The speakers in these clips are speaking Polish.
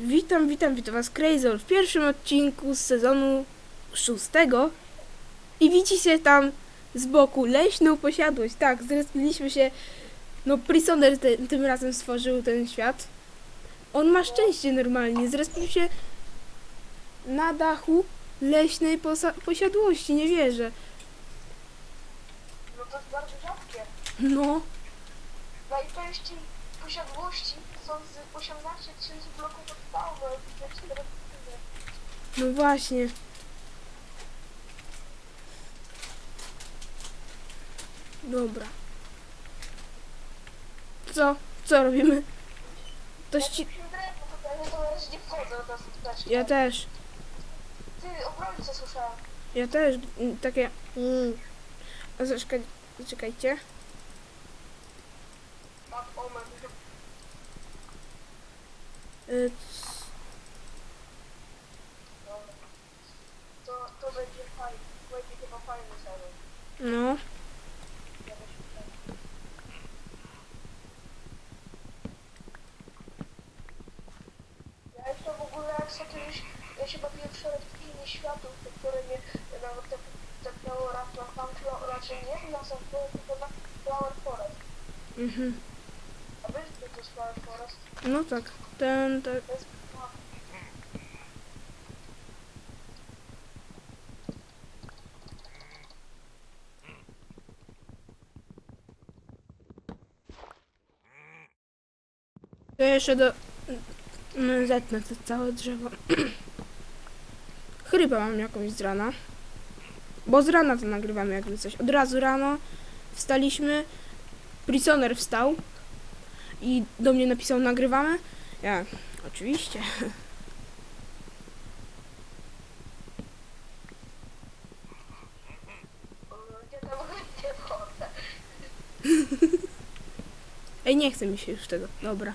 Witam, witam, witam was Crazy w pierwszym odcinku z sezonu szóstego i widzicie tam z boku leśną posiadłość. Tak, zrespiliśmy się, no Prisoner te, tym razem stworzył ten świat. On ma szczęście normalnie, zrespił się na dachu leśnej posiadłości, nie wierzę. No to jest bardzo rzadkie. No, Najczęściej posiadłości są z 18 tysięcy bloków no właśnie. Dobra. Co? Co robimy? To tutaj. Ja też. Ty, obrońcę słyszałem. Ja też. mm, Takie... Mm. Zaczekaj, zaczekajcie. Omen. Y, Dobra. To, to będzie fajny, będzie chyba fajny. No. Ja też myślę. Ja jeszcze w ogóle jak sobie kiedyś, ja się bawiłem w szereg innych światów, te, które nie, nawet tak, tak miało raz na tam, raczej nie na sam tylko na Flower Forest. Mhm. A wiesz, to jest Flower Forest? No tak. Ten, ten. To jeszcze do... mm, Zetnę to całe drzewo. Chrypę mam jakąś z rana. Bo z rana to nagrywamy jakby coś. Od razu rano wstaliśmy. Prisoner wstał. I do mnie napisał nagrywamy. Ja, oczywiście. o, Gdzie tam nie wchodzę? Ej, nie chce mi się już tego. Dobra.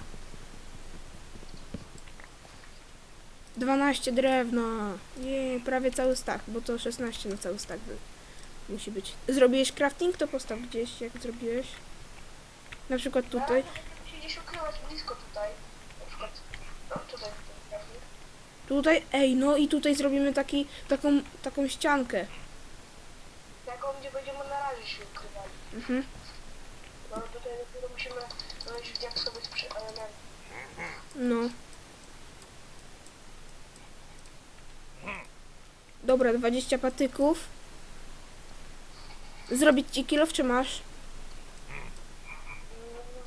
12 drewna. Jej, prawie cały stack, bo to 16 na cały stack by- musi być. Zrobiłeś crafting? To postaw gdzieś, jak zrobiłeś. Na przykład tutaj. Gdzieś ukrywać blisko tutaj. Na przykład, no tutaj. tutaj. Tutaj, ej, no i tutaj zrobimy taki, taką, taką ściankę. Taką, gdzie będziemy na razie się ukrywali. Mhm. No tutaj dopiero musimy znaleźć jak sobie przy elementy. No. Dobra, 20 patyków. Zrobić ci kilof, czy masz? Mm,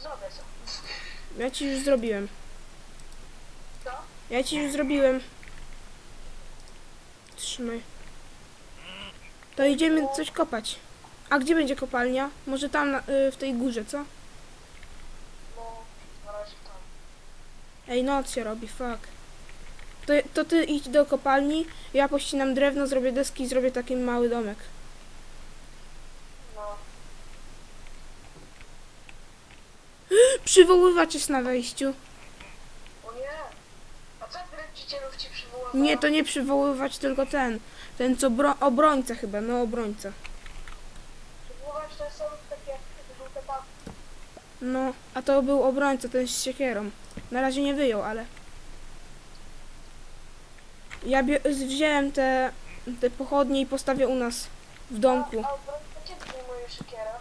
Zrobię co. Ja ci już zrobiłem. Ja ci już zrobiłem. Trzymaj. To idziemy coś kopać. A gdzie będzie kopalnia? Może tam na, y, w tej górze, co? No, na razie tam. Ej, noc się robi, fuck. To, to ty idź do kopalni, ja pościnam drewno, zrobię deski i zrobię taki mały domek. No. Przywoływacz jest na wejściu. O nie! A co dręczycielów ci przywołało? Nie, to nie przywoływać, tylko ten. Ten co bro, obrońca chyba, no obrońca. Przywołać to są takie żółte papy. No, a to był obrońca, ten z siekierą. Na razie nie wyjął, ale... Ja wziąłem te, te pochodnie i postawię u nas w domku. A, a obrońca zdejmuje siekiera.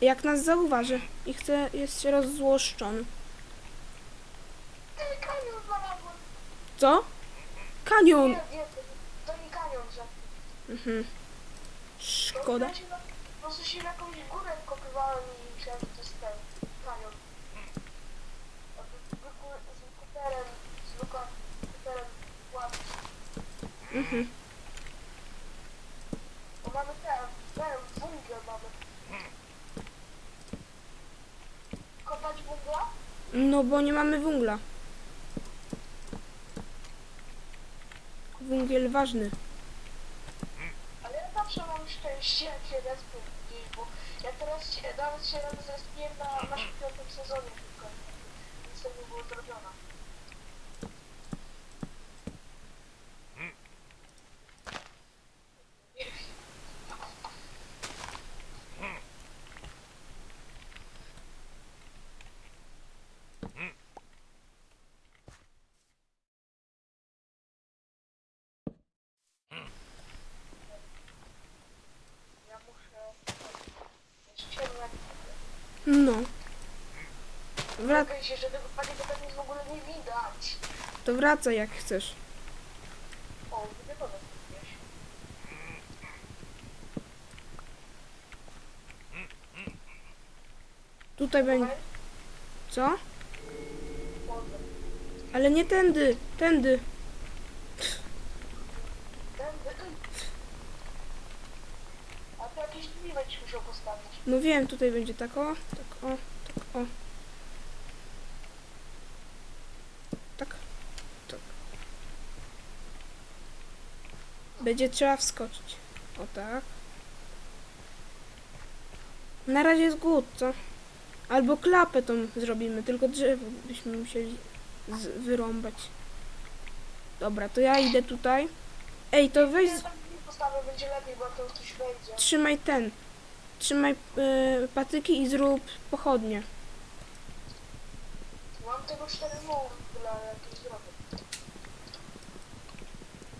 Jak nas zauważy i chce, jest rozzłoszczony. Kanion znalazłem! Co? Kanion! To nie kanion, że... Mhm. Szkoda. Po prostu się na jakąś górę wkopywałem i myślałem, że to jest ten kanion. A z komputerem, z luka- komputerem łatwy. Mhm. Bo mamy ten, ten, węgiel mamy. Kopać węgla? No bo nie mamy węgla. Węgiel ważny. Ale ja zawsze mam szczęście, jak się respię gdzieś, bo ja teraz się, nawet się zespiłem na naszym piątym sezonie tylko. Nic tego nie było zrobione. No. Wra- Okej się, że tego paniego tak w ogóle nie widać. to wracaj jak chcesz. O, powiem gdzieś. Tutaj będzie. Co? Ale nie tędy, tędy. Tędy. A tu jakieś drzwi będziesz musiał postawić. No wiem, tutaj będzie tak o, tak o, tak o. Tak, tak. Będzie trzeba wskoczyć. O tak. Na razie jest głód, co? Albo klapę tą zrobimy, tylko drzewo byśmy musieli z- wyrąbać. Dobra, to ja idę tutaj. Ej, to weź, wejdzie. trzymaj ten. Trzymaj y, patyki i zrób pochodnie. Mam tego cztery jakieś zrobię.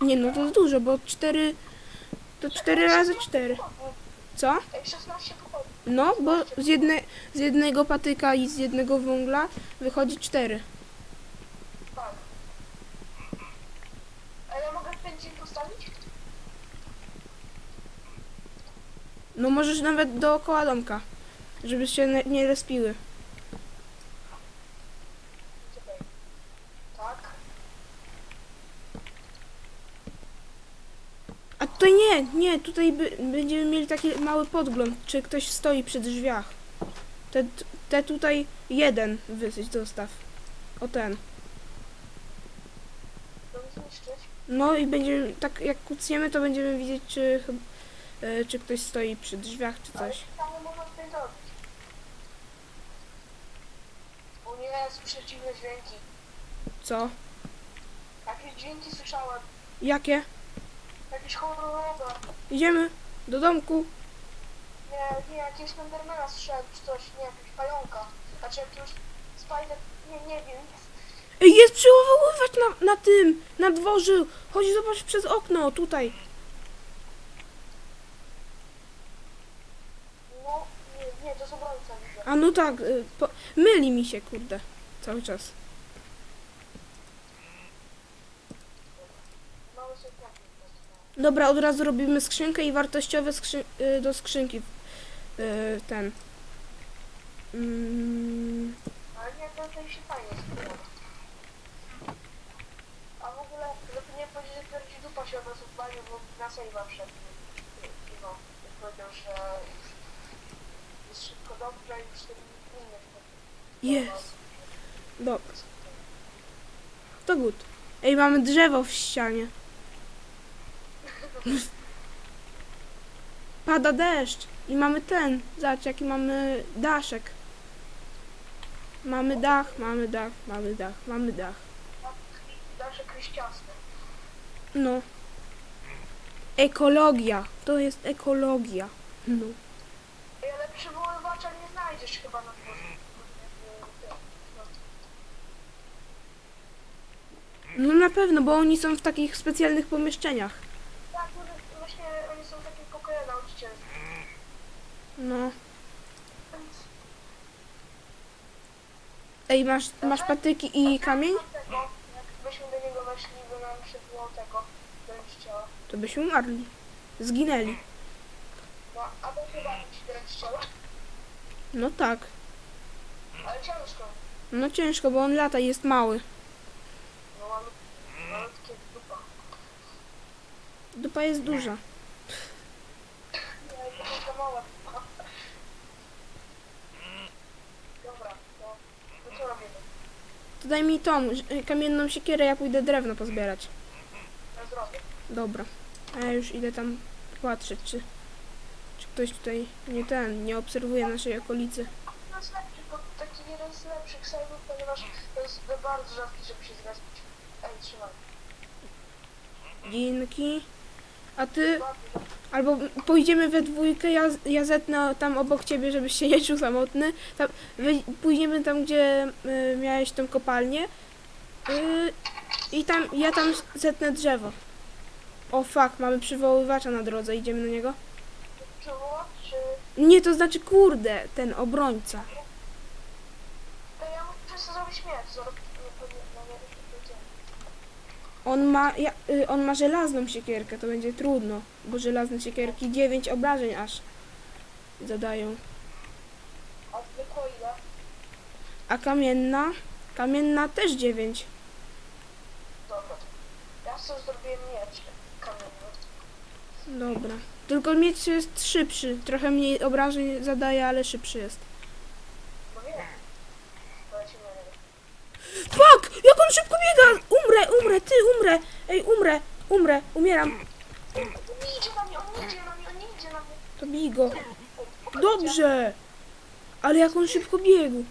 Nie no, to jest dużo, bo 4 to 4 razy 4. Co? Ej, 16 pochodni. No, bo z, jedne, z jednego patyka i z jednego węgla wychodzi 4. Tak. A ja mogę pędzin postawić? No możesz nawet dookoła domka, żeby się nie respiły. Czekaj. Tak. A tutaj nie, nie, tutaj by, będziemy mieli taki mały podgląd, czy ktoś stoi przy drzwiach. Te, te tutaj jeden wysyć zostaw. O ten. No i będziemy, tak jak kucniemy, to będziemy widzieć, czy, e, czy ktoś stoi przy drzwiach, czy Ale coś. tam nie można tutaj zrobić. O nie, słyszę dziwne dźwięki. Co? Jakieś dźwięki słyszałem. Jakie? Jakieś horrorowe. Idziemy do domku. Nie, nie, jakieś Slendermana słyszałem, czy coś, nie, jakiegoś pająka. Znaczy jakiegoś spider, nie, nie wiem. Ej, jest przywoływać na, na tym, na dworzu. Chodź, zobacz przez okno, tutaj. No, nie, nie, to są obrońca widzę. A no tak, y, po, myli mi się, kurde, cały czas. Mały sobie trafił po prostu. Dobra, od razu robimy skrzynkę i wartościowe skrzy, y, do skrzynki. Y, ten. Mm, Ale nie, to, to się fajnie składa. A w ogóle, żeby nie powiedzieć, że pierdzi dupa się od nas odpalił, bo na sejwa wszedł. I i no, i powiedział, że jest szybko dobrze i już wchodzi. jest. Dobra, to good. Ej, mamy drzewo w ścianie. Pada deszcz i mamy ten. Zobacz, jaki mamy daszek. Mamy dach, mamy dach, mamy dach, mamy dach. Kryściasne. No. Ekologia. To jest ekologia. No. Ej, ale przywoływacza nie znajdziesz chyba na dworze. No na pewno, bo oni są w takich specjalnych pomieszczeniach. Tak, no, właśnie oni są takie pokoje nauczycielskie. No. Ej, masz, masz patyki i kamień? Jakbyśmy do niego weszli, by nam przywołał tego, dręcz ciała. To byśmy umarli. Zginęli. No, a to chyba ci dręcz ciała. No tak. Ale ciężko. No ciężko, bo on lata i jest mały. No, malut, malutkie dupa. Dupa jest duża. Nie, to taka mała dupa. Dobra, to, to co robimy? To daj mi tą ż- kamienną siekierę, ja pójdę drewno pozbierać. Dobra. A ja już idę tam patrzeć, czy, czy ktoś tutaj nie ten, nie obserwuje naszej okolicy. To jest lepszy, taki jeden z lepszych serwów, ponieważ to jest bardzo rzadki, żeby się zrespić. Ej, trzymaj. Dzięki. A ty. Albo pójdziemy we dwójkę, ja, ja zetnę tam obok ciebie, żebyś się nie czuł samotny. Tam, wy, pójdziemy tam, gdzie y, miałeś tą kopalnię. Y, I tam, ja tam zetnę drzewo. O fuck, mamy przywoływacza na drodze, idziemy na niego? Czy Nie, to znaczy kurde, ten obrońca. To ja muszę sobie zrobić miecz. Zaraz nie powiem, no nie wiem, co powiedziałem. On ma, ja, y, on ma żelazną siekierkę, to będzie trudno, bo żelazne siekierki 9 obrażeń aż zadają. A zwykło ile? A kamienna? Kamienna też 9. Dobra. Ja sobie zrobiłem miecz kamienny. Dobra. Tylko miecz jest szybszy. Trochę mniej obrażeń zadaje, ale szybszy jest. No wiem. To ja ci mówię. Fuck! Jak on szybko biega! Umrę, umrę, ty umrę! Ej, umrę, umrę, umieram. On nie idzie na mnie, on nie idzie na mnie, on nie idzie na mnie. To bij go. Dobrze! Ale jak on szybko biegł.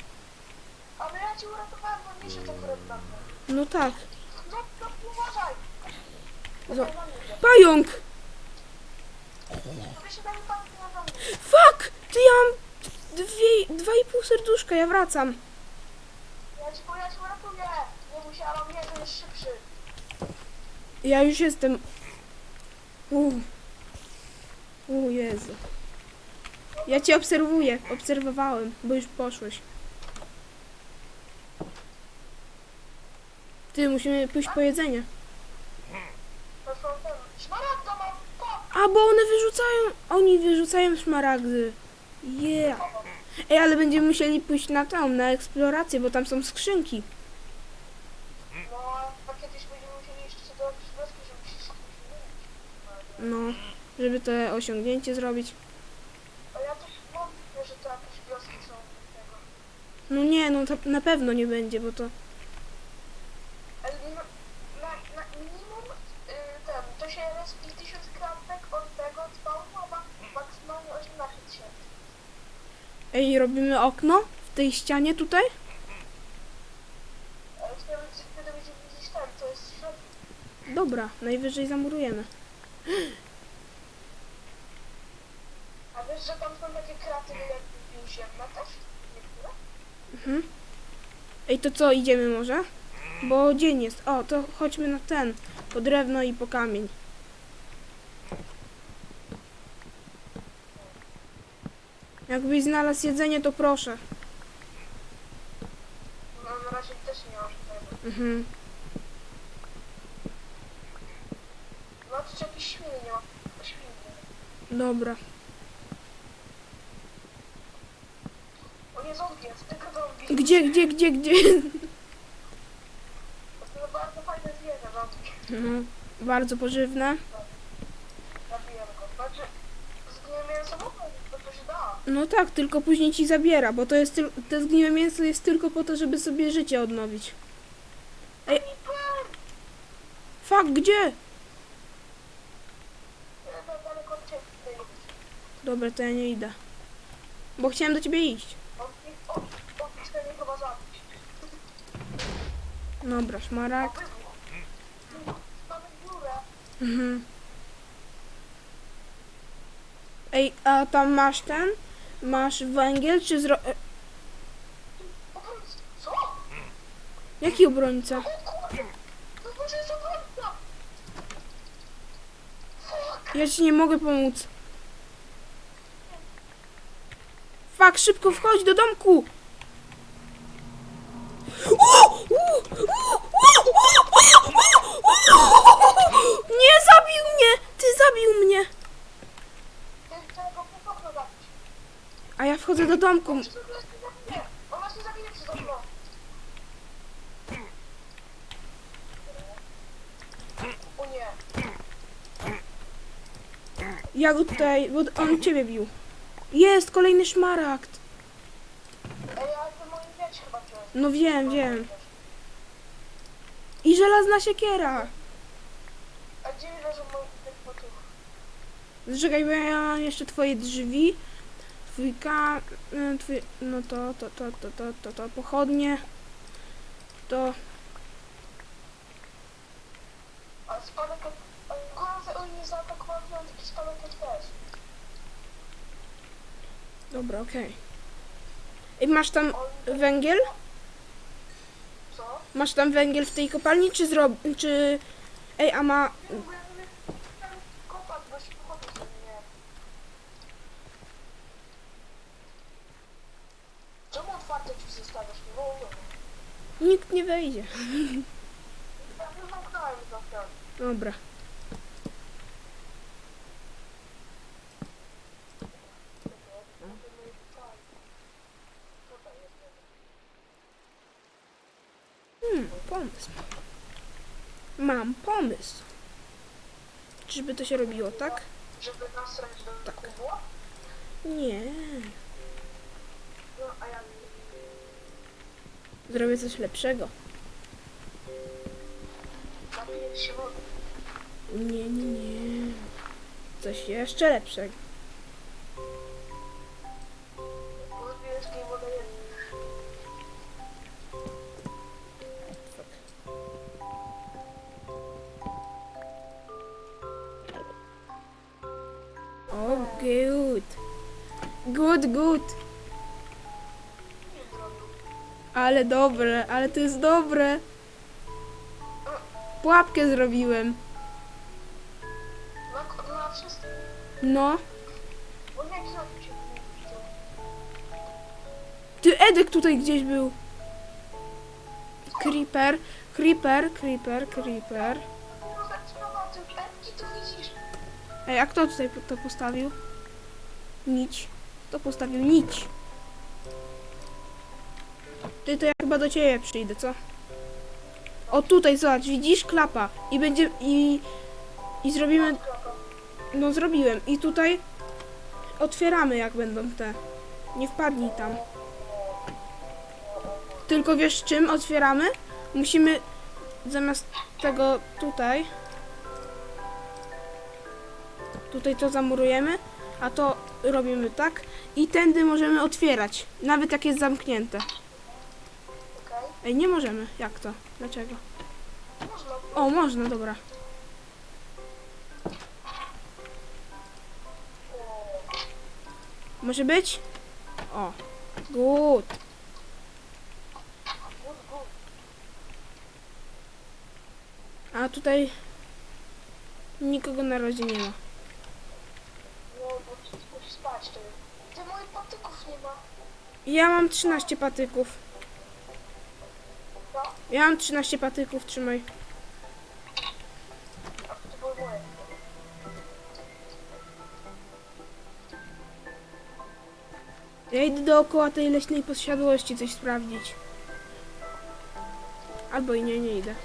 Ale ja ci uratowałem, bo nie się tak mnie. No tak. No, no, uważaj. Zo- Na mnie idzie. Pająk! To by się na mnie pan na mnie. Fuck! Ty ja mam dwie, dwa i pół serduszka, ja wracam. Ja ci, bo ja ci uratuję. Nie on nie, to jest szybszy. Ja już jestem. U. U Jezu. Ja cię obserwuję. Obserwowałem, bo już poszłeś. Ty, musimy pójść po jedzenie. To są ten. Szmaragda mam, pa! A, bo one wyrzucają. Oni wyrzucają szmaragdy. Yeah. Ej, ale będziemy musieli pójść na tą, na eksplorację, bo tam są skrzynki. No, a kiedyś będziemy musieli jeszcze do jakiejś wioski, żeby się skupić. No, żeby to osiągnięcie zrobić. A ja też wątpię, że to jakieś wioski są tego. No nie, no to na pewno nie będzie, bo to. Ale na, na, na minimum y, ten, to się respi 1000 kratek od tego spawnu, a ma maksymalnie 18 tysięcy. Ej, robimy okno w tej ścianie tutaj? Ale wtedy, wtedy będzie widzieć ten, to jest środek. Dobra, najwyżej zamurujemy. A wiesz, że tam są takie kraty jak ziemne też? Niektóre? Mhm. Ej, to co, idziemy może? Bo dzień jest. O, to chodźmy na ten. Po drewno i po kamień. Jakbyś znalazł jedzenie, to proszę. No na razie też nie mam żadnego. Mhm. No to jakieś świnie nie ma. To świnie. Dobra. On jest zombie, jest tylko zombie. Gdzie, gdzie, gdzie, gdzie? To jest bardzo fajne zwierzę, zombie. No, bardzo pożywne. Zabijemy go. Znaczy, zgniemy mięso, no to, to się da. No tak, tylko później ci zabiera, bo to jest tyl- to zgniłe mięso jest tylko po to, żeby sobie życie odnowić. Ej. Fuck, gdzie? To daleko. Dobra, to ja nie idę. Bo chciałem do ciebie iść. Dobra, wybuch. Mamy. Mhm. Ej, a tam masz ten? Masz węgiel, czy zro... e? Jaki obrońca? Ja ci nie mogę pomóc. Fak, szybko wchodź do domku! Nie, zabił mnie! Ty zabił mnie! Ja chcę go przez okno zabić. A ja wchodzę do domku. Ja go tutaj, bo on ciebie bił. Jest, kolejny szmaragd. No wiem, wiem. I żelazna siekiera. A gdzie leżą moje? Zżegaj, bo ja mam jeszcze twoje drzwi. Twój ka... y, Twój... No to, to, to, to, to, to, to, pochodnie. To... Ale spadek od... Ale głowę oni zaatakowali, on taki spadek też. Dobra, okej. Ej, masz tam węgiel? Co? Masz tam węgiel w tej kopalni, czy zrob... czy... Ej, a ma... Nie, bo ja nie wiem, kopać, bo się pochodzę sobie nie. Nikt nie wejdzie. Ja za chwilę. Dobra. Hmm, pomysł. Mam pomysł. Czyżby to się robiło, tak? Żeby nasrać do Tak. kubła? Nie. Zrobię coś lepszego. Nie, nie, nie. Coś jeszcze lepszego. Dobre, ale to jest dobre. Pułapkę zrobiłem. Na, na wszystko. No. Się widzą. Ty, Edek tutaj gdzieś był. Creeper, creeper, creeper, creeper. No tak, no to. Ej, a kto tutaj to postawił? Nić. Kto postawił nić? Ty, to ja chyba do ciebie przyjdę, co? O, tutaj, zobacz, widzisz? Klapa. I będzie, i, i zrobimy, no zrobiłem. I tutaj otwieramy, jak będą te. Nie wpadnij tam. Tylko wiesz czym otwieramy? Musimy zamiast tego tutaj tutaj to zamurujemy, a to robimy tak i tędy możemy otwierać, nawet jak jest zamknięte. Ej, nie możemy. Jak to? Dlaczego? Można. O, można, dobra. Może być? O, good. A tutaj nikogo na razie nie ma. No, bo musisz spać ty. Ty moich patyków nie ma. Ja mam 13 patyków. Ja mam 13 patyków, trzymaj. Ja idę dookoła tej leśnej posiadłości coś sprawdzić. Albo i nie, nie idę.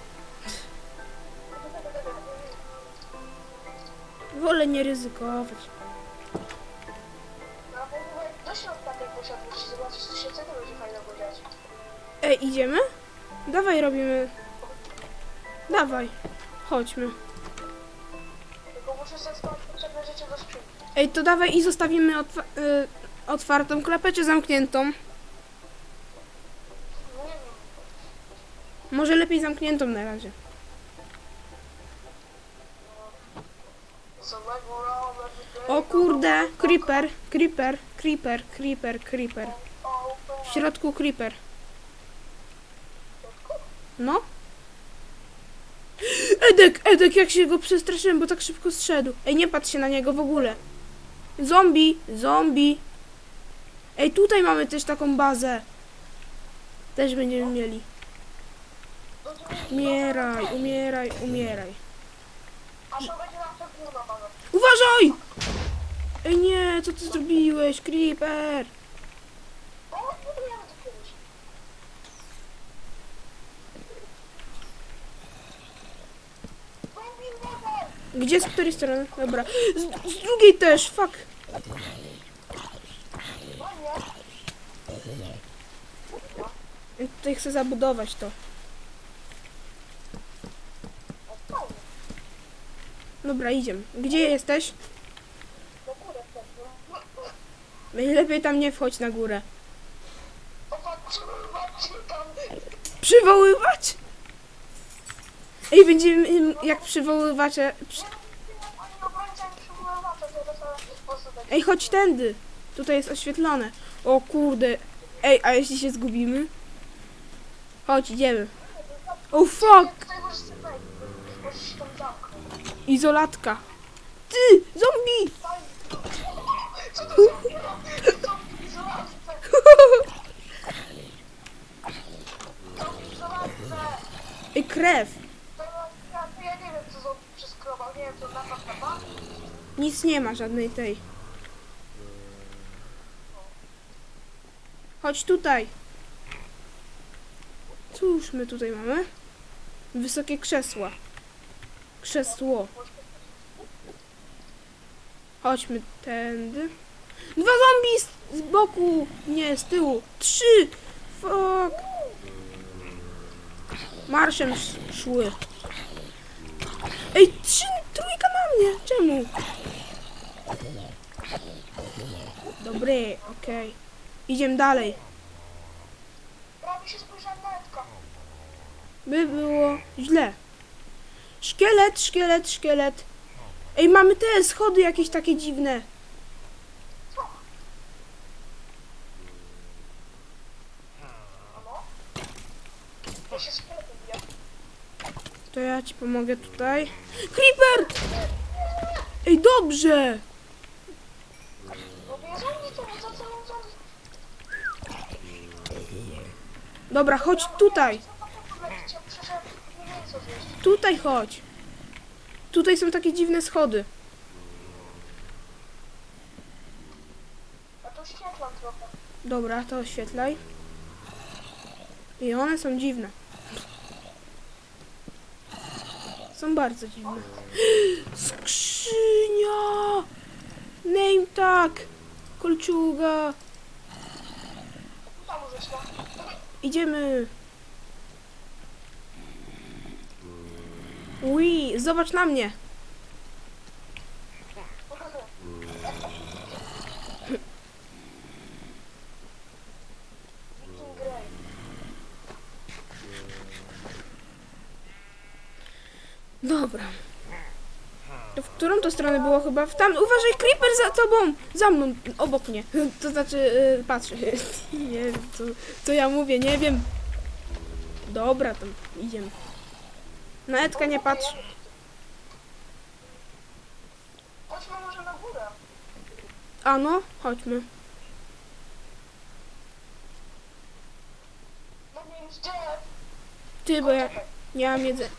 Wolę nie ryzykować. Ej, idziemy? Dawaj, robimy. Dawaj, chodźmy. Tylko muszę sobie potrzebne rzeczy do skrzynki. Ej, to dawaj i zostawimy otwa- y, otwartą klapę czy zamkniętą? No nie wiem. Może lepiej zamkniętą na razie. So O kurde, creeper, creeper, creeper, creeper, creeper. W środku creeper. No. Edek, Edek, jak się go przestraszyłem, bo tak szybko zszedł. Ej, nie patrz się na niego w ogóle. Zombie, zombie. Ej, tutaj mamy też taką bazę. Też będziemy mieli. Umieraj, umieraj, umieraj. Uważaj! Ej, nie, co ty zrobiłeś, creeper? O, budujemy to kiedyś. Zombie wodę! Gdzie, z której strony? Dobra. Z, z drugiej też, fuck. Ja tutaj chcę zabudować to. Dobra, idziemy. Gdzie jesteś? Lepiej tam nie wchodź na górę. Przywoływać? Ej, będziemy im jak przywoływacze. Ej, chodź tędy. Tutaj jest oświetlone. O kurde. Ej, a jeśli się zgubimy? Chodź, idziemy. O fuck! Tam zamknąć. Izolatka. Ty! Zombie! Co to za Zombie w izolatce. Zombie w izolatce. Ej, krew. Nic nie ma żadnej tej. Chodź tutaj. Cóż my tutaj mamy? Wysokie krzesła. Krzesło. Chodźmy tędy. Dwa zombie z, boku. Nie, z tyłu. Trzy. Fuck. Marszem sz- szły. Ej, trzy, trójka na mnie. Czemu? Dobry, okej. Idziemy dalej. Prawie się. By było źle. Szkielet, szkielet, szkielet. Ej, mamy te schody jakieś takie dziwne. Ja się. To ja ci pomogę tutaj. Creeper! Ej, dobrze! Dobra, chodź tutaj. Tutaj chodź. Tutaj są takie dziwne schody. Dobra, to oświetlaj. I one są dziwne. Są bardzo dziwne. Skrzynia! Name tag! Kolczuga! Idziemy! Ui, zobacz na mnie! Dobra. W którą to stronę było chyba? W tam. Uważaj, creeper za tobą! Za mną, obok mnie. To znaczy, yy, patrz. Nie wiem, co, co ja mówię, nie wiem. Dobra, tam idziemy. Na Edka nie patrz. Chodźmy może na górę. A no, chodźmy. No gdzie? Ty, bo ja nie mam jedzenia.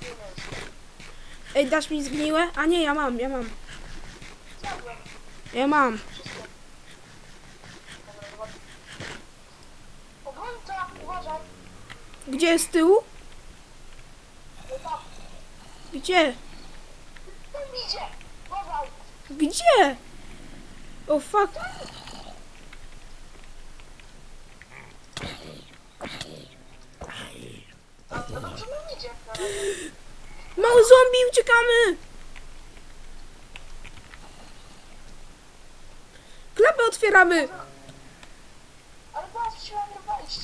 Ej, dasz mi zgniłe? A nie, ja mam, ja mam. Ja mam. Obrońca, uważaj. Gdzie jest z tyłu? Gdzie? Tam idzie. Uważaj. Gdzie? O fuck. A no dobrze nam idzie. Mały zombie, uciekamy! Klapę otwieramy! Ale nie wejść.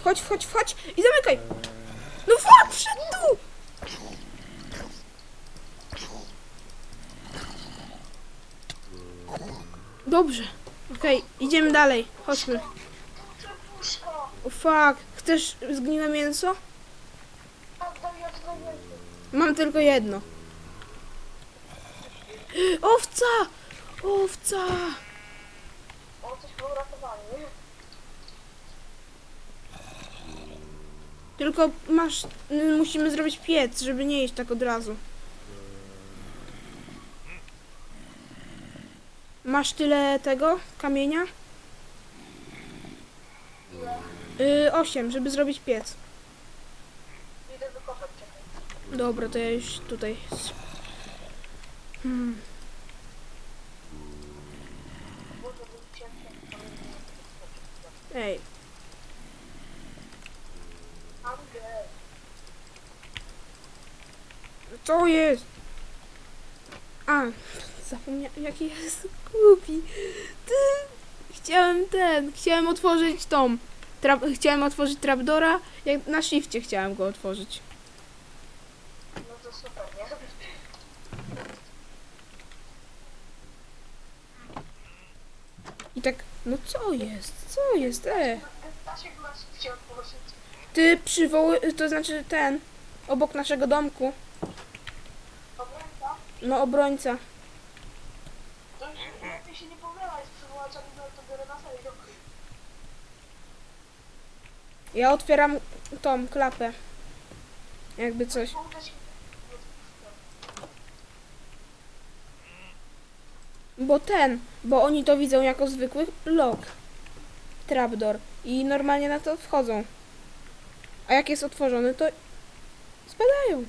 Wchodź, wchodź, wchodź i zamykaj! No fuck, wszedł tu! Dobrze. Okej, idziemy dalej. Chodźmy. Puszka. O fuck, chcesz zgniłe mięso? Mam tylko jedno. Owca! Owca! O, coś było. Tylko masz. Musimy zrobić piec, żeby nie jeść tak od razu. Masz tyle tego kamienia? Yy, osiem, żeby zrobić piec. Dobra, to ja już tutaj. Hmm. Ej, Angel. co jest? A, zapomniałem, jaki jest głupi. Ty, chciałem ten, chciałem otworzyć tą. Chciałem otworzyć trapdora, jak na shifcie chciałem go otworzyć. No to super, nie? I tak, no co jest? Co jest? E. Ty przywoły, to znaczy ten, obok naszego domku, no obrońca. Ja otwieram tą klapę. Jakby coś. Bo ten, bo oni to widzą jako zwykły log. Trapdoor. I normalnie na to wchodzą. A jak jest otworzony, to spadają.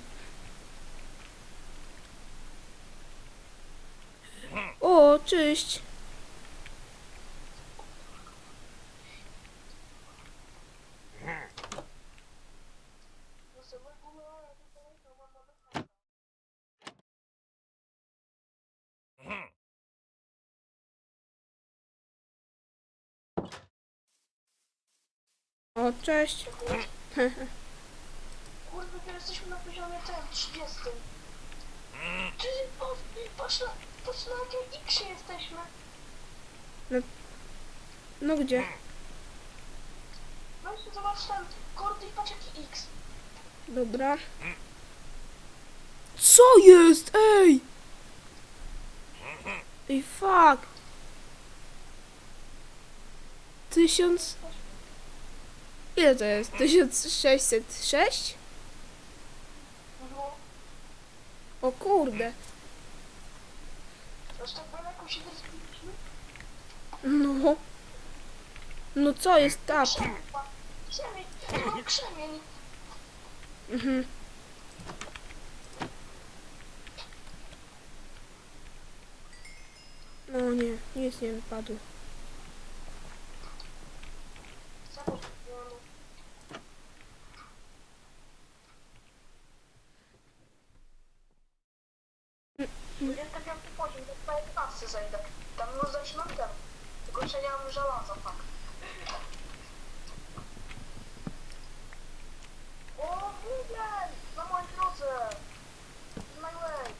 O, cześć. No sobie w ogóle, tutaj to mam na O, cześć. Kurde, to jesteśmy na poziomie tym, 30. Ty, o, patrz na, patrz na jakim X jesteśmy. No gdzie? Weź zobacz ten, kurde i patrz jaki X. Dobra. Co jest? Ej! Ej, fuck! Tysiąc... Ile to jest? 1606? No, O kurde. tak. No. No co jest krzemień. Mhm. No nie, nic nie wypadło. Zobacz, no. Dwudziesty piąty poziom, to chyba 11 zajdę. Tam już zaczynam ten. Tylko jeszcze nie mam żelaza, tak. O, Google! Na mojej drodze! My way!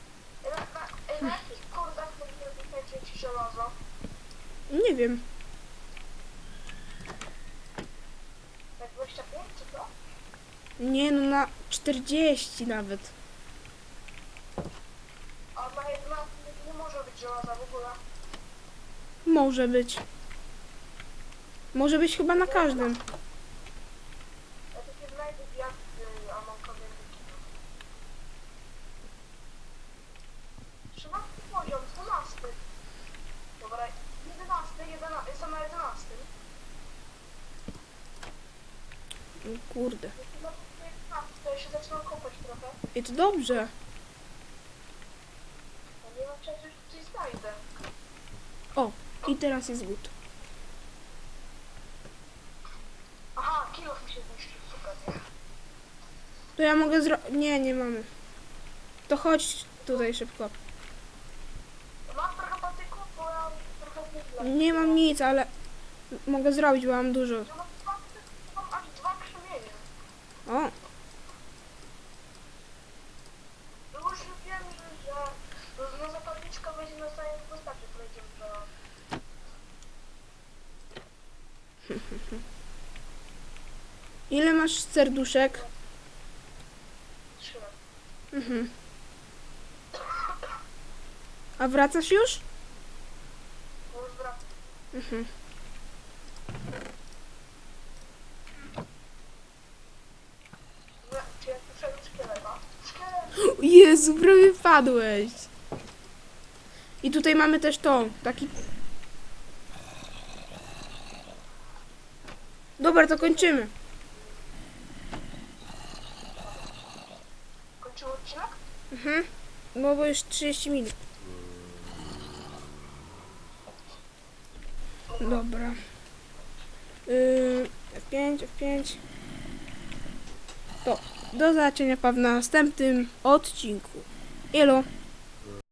Ej, na, na, ej, na jakich kordach powinien wykręcić żelazo? Nie wiem. Na 25 czy co? Nie no, na 40 nawet. A na 11 nie może być żelaza w ogóle. Może być. Może być chyba na każdym. Ja tu się znajdę gwiazdy, a mam kamienny kino. 13 poziom, 12. Dobra, 11, 11, jestem na 11. O kurde. Jeśli na 11, to ja się zaczynam kopać trochę. I to dobrze. Ja nie wiem, czy ja coś tutaj znajdę. O, i teraz jest good. Aha, kilo mi się zniszczył, super. To ja mogę zro... Nie, nie mamy. To chodź tutaj szybko. Mam trochę patyków, bo ja trochę wydlę. Nie mam nic, ale mogę zrobić, bo mam dużo. Ja mam, dwa, mam aż dwa krzemienie. O, No już wiem, że, że no zapalniczka będzie na samej postaci, powiedziałem, że... ile masz serduszek? Mhm. A wracasz już? Już wracam. Mhm. Nie, czy ja słyszałem szkieleta? Szkielet! Jezu, prawie padłeś. I tutaj mamy też to, taki... Dobra, to kończymy. Kończył odcinek? Mhm. No bo już 30 minut. Dobra. Yy, F5, F5. To do zobaczenia w następnym odcinku. Elo.